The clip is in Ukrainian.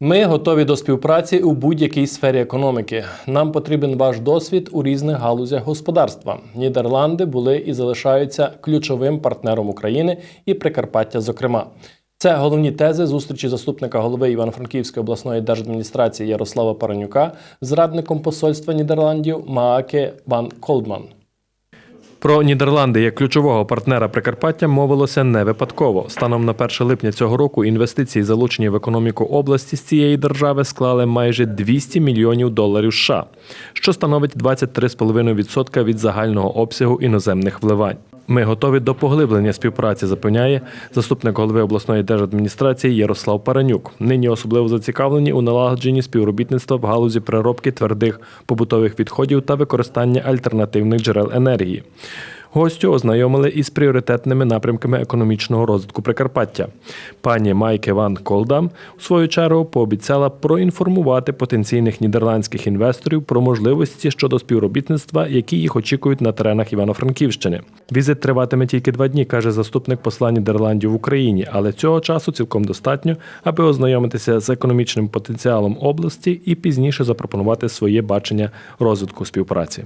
Ми готові до співпраці у будь-якій сфері економіки. Нам потрібен ваш досвід у різних галузях господарства. Нідерланди були і залишаються ключовим партнером України і Прикарпаття, зокрема. Це головні тези зустрічі заступника голови Івано-Франківської обласної держадміністрації Ярослава Паранюка з радником посольства Нідерландів Мааке Ван Колдман. Про Нідерланди як ключового партнера Прикарпаття мовилося не випадково. Станом на 1 липня цього року інвестиції, залучені в економіку області з цієї держави, склали майже 200 мільйонів доларів США, що становить 23,5% від загального обсягу іноземних вливань. Ми готові до поглиблення співпраці, запевняє заступник голови обласної держадміністрації Ярослав Паранюк. Нині особливо зацікавлені у налагодженні співробітництва в галузі переробки твердих побутових відходів та використання альтернативних джерел енергії. Гостю ознайомили із пріоритетними напрямками економічного розвитку Прикарпаття. Пані Майке Ван Колдам у свою чергу пообіцяла проінформувати потенційних нідерландських інвесторів про можливості щодо співробітництва, які їх очікують на теренах Івано-Франківщини. Візит триватиме тільки два дні, каже заступник посла Нідерландів в Україні, але цього часу цілком достатньо, аби ознайомитися з економічним потенціалом області і пізніше запропонувати своє бачення розвитку співпраці.